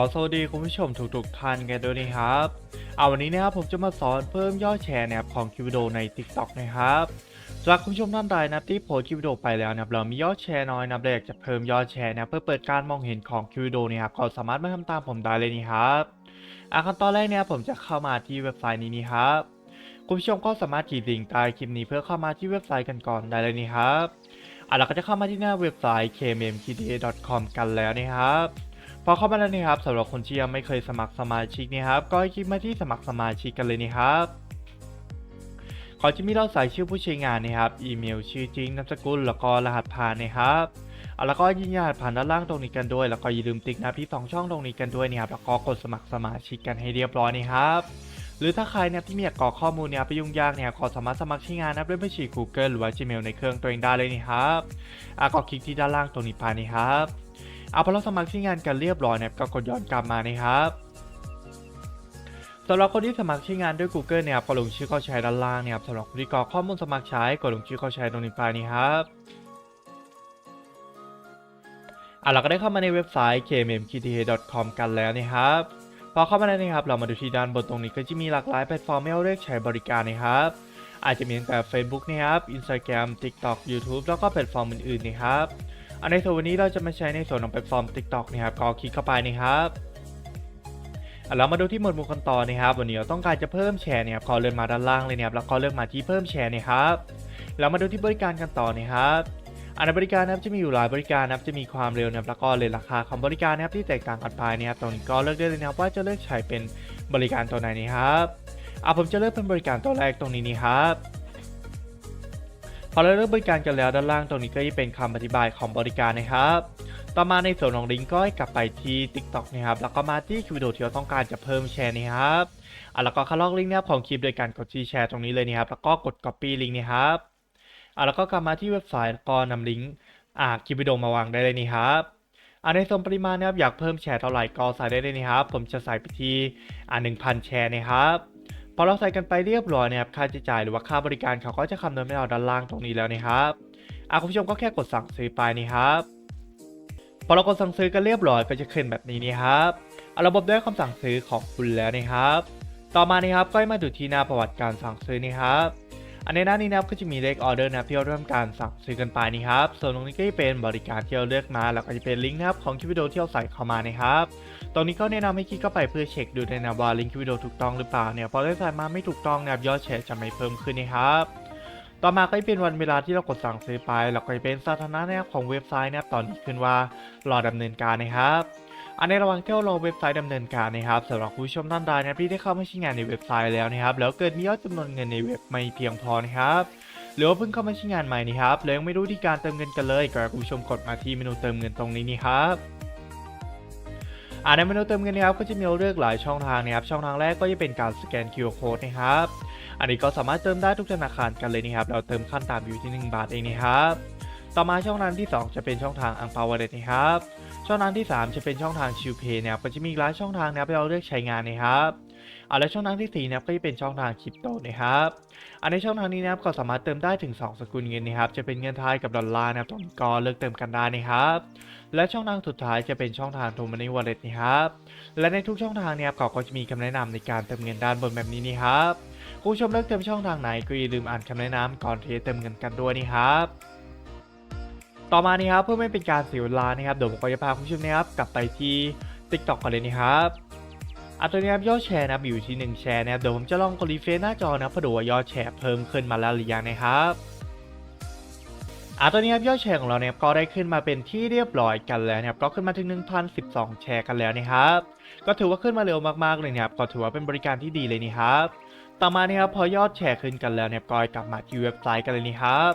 อสวัสดีคุณผู้ชมทุกๆท่านกันด้วยนะครับ เอาวันนี้นะครับผมจะมาสอนเพิ่มยอดแชร์นะครับของคลิปวิดีโอใน TikTok นะครับสำหรับคุณผู้ชมท่านใดนะครับที่โพสคลิปวิดีโอไปแล้วนะครับเรามียอดแชร์น้อยนับเราอยากจะเพิ่มยอดแชร์นะเพื่อเปิดการมองเห็นของคลิปวิดีโอนะครับก็สามารถมาทำตามผมได้เลยนะครับอะขั้นตอนแรกเนี่ยผมจะเข้ามาที่เว็บไซต์นี้นี่ครับคุณผู้ชมก็สามารถกดลิงก์ใต้คลิปนี้เพื่อเข้ามาที่เว็บไซต์กันก่อนได้เลยนี่ครับอะเราก็จะเข้ามาที่หน้าเว็บไซต์ kmmkda.com กันแล้วนะครับ พอเข้ามาแล้วนี่ครับสำหรับคนที่ยังไม่เคยสมัครสมาชิกนี่ครับก็คลิกมาที่สมัครสมาชิกกันเลยนี่ครับก่อนจะมีเราใส่ชื่อผู้ใช้งานนะครับ อีเมลชื่อจริงนามสกุลแล้วก็รหัสผ่านนะครับเอาแล้วก็ยืนยันผ่านด้านล่างตรงนี้กันด้วย แล้วก็อย่าลืมติ๊กนะพี่สองช่องตรงนี้กันด้วยนี่ครับแล้วก็กดสมัครสมาชิกกันให้เรียบร้อยนี่ครับหรือถ้าใครเนี่ยที่มีอยากกรอกข้อมูลเนี่ยไปยุ่งยากเนี่ยก็สามารถสมัครใช้งานนะด้วยบัญชี Google หรือว่า Gmail ในเครื่องตัวเองได้เลยนี่ครับอะก็คลิกที่ด้านล่างตรงนี้ไปนี่ครับ เอาพอเราสมัครที่งานกันเรียบร้อยนะครับก็กดย้อนกลับมานะครับสำหรับคนที่สมัครใช้งานด้วย Google เนี่ยครับก็ลงชื่อเข้าใช้ด้านล่างเนี่ยครับสำหรับคนที่กรอกข้อมูลสมัครใช้ก็ลงชื่อเข้าใช้ตรงนี้ไปนี่ครับอะเราก็ได้เข้ามาในเว็บไซต์ kmmkta.com กันแล้วนะครับพอเข้ามาแล้วนะครับ เรามาดูที่ด้านบนตรงนี้ก็จะมีหลากหลายแพลตฟอร์มให้เราเลือกใช้บริการนะครับ อาจจะมีตั้งแต่ Facebook นะครับ Instagram TikTok YouTube แล้วก็แพลตฟอร์มอื่นๆนะครับ อันในส่วนวันนี้เราจะมาใช้ในส่วนของแพลตฟอร์ม TikTok นะครับก็คลิกเข้าไปนะครับอะแล้วมาดูที่หมวดหมู่ขั้นตอนนะครับ วันนี้เราต้องการจะเพิ่มแชร์เนี่ยครับก็เลื่อนมาด้านล่างเลยนะครับแล้วก็เลือกมาที่เพิ่มแชร์นะครับแล้วมาดูที่บริการกันต่อนะครับอันในบริการนะครับจะมีอยู่หลายบริการนะครับจะมีความเร็วนะครับแล้วก็เลยราคาของบริการนะครับที่แตกต่างกันไปนะครับตรงนี้ก็เลือกได้เลยนะครับว่าจะเลือกใช้เป็นบริการตัวไหนนะครับอะผมจะเลือกเป็นบริการตัวแรกตรงนี้นี่ครับ พอเราเริ่มบริการกันแล้วด้านล่างตรงนี้ก็จะเป็นคำอธิบายของบริการนะครับ ต่อมาในส่วนของลิงก์ก็ให้กลับไปที่ TikTok นะครับ แล้วก็มาที่คลิปวิดีโอที่เราต้องการจะเพิ่มแชร์นะครับอะแล้วก็คัดลอกลิงก์นะครับของคลิปโดยการกดที่แชร์ตรงนี้เลยนะครับ แล้วก็กด Copy ลิงก์นะครับอะแล้วก็กลับมาที่เว็บไซต์แล้วก็นำลิงก์อ่าคลิปวิดีโอมาวางได้เลยนี่ครับอะในส่วนปริมาณนะครับอยากเพิ่มแชร์เท่าไหร่ก็ใส่ได้เลยนะครับ ผมจะใส่ไปที่อ่า1,000 แชร์นะครับ พอเราใส่กันไปเรียบร้อยนะครับค่าใช้จ่ายหรือว่าค่าบริการเขาก็จะคำนวณให้เราด้านล่างตรงนี้แล้วนะครับอะคุณผู้ชมก็แค่กดสั่งซื้อไปนี่ครับพอเรากดสั่งซื้อกันเรียบร้อยก็จะขึ้นแบบนี้นี่ครับเอาระบบได้คำสั่งซื้อของคุณแล้วนะครับ ต่อมานี่ครับก็มาดูที่หน้าประวัติการสั่งซื้อนี่ครับ อันในหน้านี้นะครับก็จะมีเลขออเดอร์นะครับที่เราเริ่มการสั่งซื้อกันไปนี่ครับ ส่วนตรงนี้ก็จะเป็นบริการที่เราเลือกมา แล้วก็จะเป็นลิงก์นะครับของคลิปวิดีโอที่เราใส่เข้ามานะครับ ตรงนี้ก็แนะนำให้คลิกเข้าไปเพื่อเช็คดูด้วยนะว่าลิงก์คลิปวิดีโอถูกต้องหรือเปล่าเนี่ยพอได้ใส่มาไม่ถูกต้องนะครับยอดแชร์จะไม่เพิ่มขึ้นนะครับต่อมาก็จะเป็นวันเวลาที่เรากดสั่งซื้อไป แล้วก็จะเป็นสถานะนะครับของเว็บไซต์นะครับตอนนี้ขึ้นว่ารอดำเนินการนะครับ อันในระหว่างที่เราเว็บไซต์ดำเนินการนะครับสำหรับผู้ชมท่านใดนะที่ได้เข้ามาใช้งานในเว็บไซต์แล้วนะครับแล้วเกิดมียอดจำนวนเงินในเว็บไม่เพียงพอนะครับหรือว่าเพิ่งเข้ามาใช้งานใหม่นี่ครับแล้วยังไม่รู้ที่การเติมเงินกันเลยก็ให้คุณผู้ชมกดมาที่เมนูเติมเงินตรงนี้นี่ครับอ่าในเมนูเติมเงินนะครับก็จะมีเลือกหลายช่องทางนะครับช่องทางแรกก็จะเป็นการสแกน QR Code นะครับ อันนี้ก็สามารถเติมได้ทุกธนาคารกันเลยนะครับ เราเติมขั้นต่ำอยู่ที่ 1 บาทเองนะครับ ต่อมาช่องทางที่ 2 จะเป็นช่องทางอังเปาวอลเล็ตนะครับ ช่องทางที่ 3 จะเป็นช่องทางชิวเพย์นะครับก็จะมีหลายช่องทางนะครับที่เราเลือกใช้งานนะครับอ่าและช่องทางที่สี่นะครับก็จะเป็นช่องทางคริปโตนะครับอันในช่องทางนี้นะครับก็สามารถเติมได้ถึง 2 สกุลเงินนะครับ จะเป็นเงินไทยกับดอลลาร์นะครับตรงนี้ก็เลือกเติมกันได้นะครับ และช่องทางสุดท้ายจะเป็นช่องทางโทมันนี่วอลเล็ตนะครับ และในทุกช่องทางเนี่ยครับเขาก็จะมีคำแนะนำในการเติมเงินด้านบนแบบนี้นี่ครับ ผู้ชมเลือกเติมช่องทางไหนก็อย่าลืมอ่านคำแนะนำก่อนที่จะเติมเงินกันด้วยนี่ครับ ต่อมานี่ครับเพื่อไม่เป็นการเสียเวลานะครับเดี๋ยวผมก็จะพาคุณผู้ชมนะครับกลับไปที่ TikTok กันเลยนะครับอะตัวนี้ครับยอดแชร์นะอยู่ที่1แชร์นะครับเดี๋ยวผมจะลองกดรีเฟรชหน้าจอนะเพื่อดูว่ายอดแชร์เพิ่มขึ้นมาแล้วหรือยังนะครับอะตัวนี้ครับยอดแชร์ของเราเนี่ยก็ได้ขึ้นมาเป็นที่เรียบร้อยกันแล้วนะครับก็ขึ้นมาถึง 1,012 แชร์กันแล้วนะครับก็ถือว่าขึ้นมาเร็วมากๆเลยนะครับก็ถือว่าเป็นบริการที่ดีเลยนี่ครับต่อมานี่ครับพอยอดแชร์ขึ้นกันแล้วเนี่ยก็กลับมาที่เว็บไซต์กันเลยนี่ครับ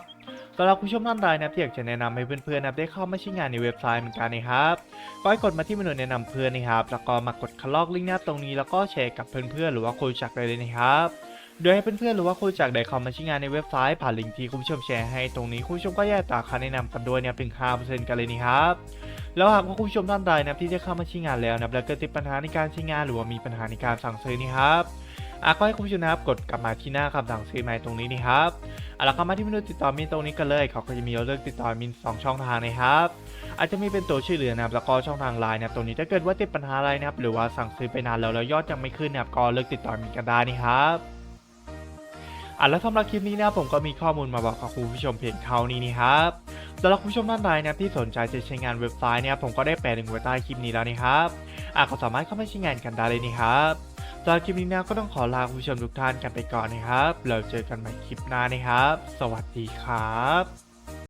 สำหรับผู้ชมท่านใดนะครับที่อยากจะแนะนำให้เพื่อนๆนะครับได้เข้ามาใช้งานในเว็บไซต์เหมือนกันนะครับก็ให้กดมาที่เมนูแนะนำเพื่อนนะครับแล้วก็มากดคลอกลิงก์หน้าตรงนี้แล้วก็แชร์กับเพื่อนๆหรือว่าคนจักได้เลยนะครับโดยให้เพื่อนๆหรือว่าคนจักได้เข้ามาใช้งานในเว็บไซต์ผ่านลิงก์ที่คุณผู้ชมแชร์ให้ตรงนี้คุณผู้ชมก็แยกตาค่าแนะนำกันด้วยเนี่ยถึง5%กันเลยนี่ครับแล้วหากว่าคุณผู้ชมท่านใดนะที่จะเข้ามาใช้งานแล้วนะแล้วเกิดติดปัญหาในการใช้งานหรือว่ามีปัญหาในการสั่งซื้อนี่ครับอะก็ให้คุณผู้ชมนะครับกดกลับมาที่หน้าคำสั่งซื้อใหม่ตรงนี้นี่ครับ อะแล้วเข้ามาที่เมนูติดต่อมินตรงนี้กันเลยเขาก็จะมีเราเลือกติดต่อมินสองช่องทางนะครับอาจจะมีเป็นตัวช่วยเหลือนะครับแล้วก็ช่องทางไลน์นะครับตรงนี้ถ้าเกิดว่าติดปัญหาอะไรนะครับหรือว่าสั่งซื้อไปนานแล้วแล้วยอดยังไม่ขึ้นนะครับก็เลิกติดต่อมีกันได้นะครับอะแล้วสำหรับคลิปนี้นะผมก็มีข้อมูลมาบอกกับคุณผู้ชมเพียงเท่านี้นี่ครับสำหรับคุณผู้ชมท่านใดนะที่สนใจจะใช้งานเว็บไซต์เนี่ยผมก็ได้แปะลิงก์ไว้ใต้คลิปนี้แล้วนะครับอะก็สามารถเข้ามาใช้งานกันได้เลยนี่ครับ สำหรับคลิปนี้นะก็ต้องขอลาคุณผู้ชมทุกท่านกันไปก่อนนะครับ เราเจอกันใหม่คลิปหน้านะครับ สวัสดีครับ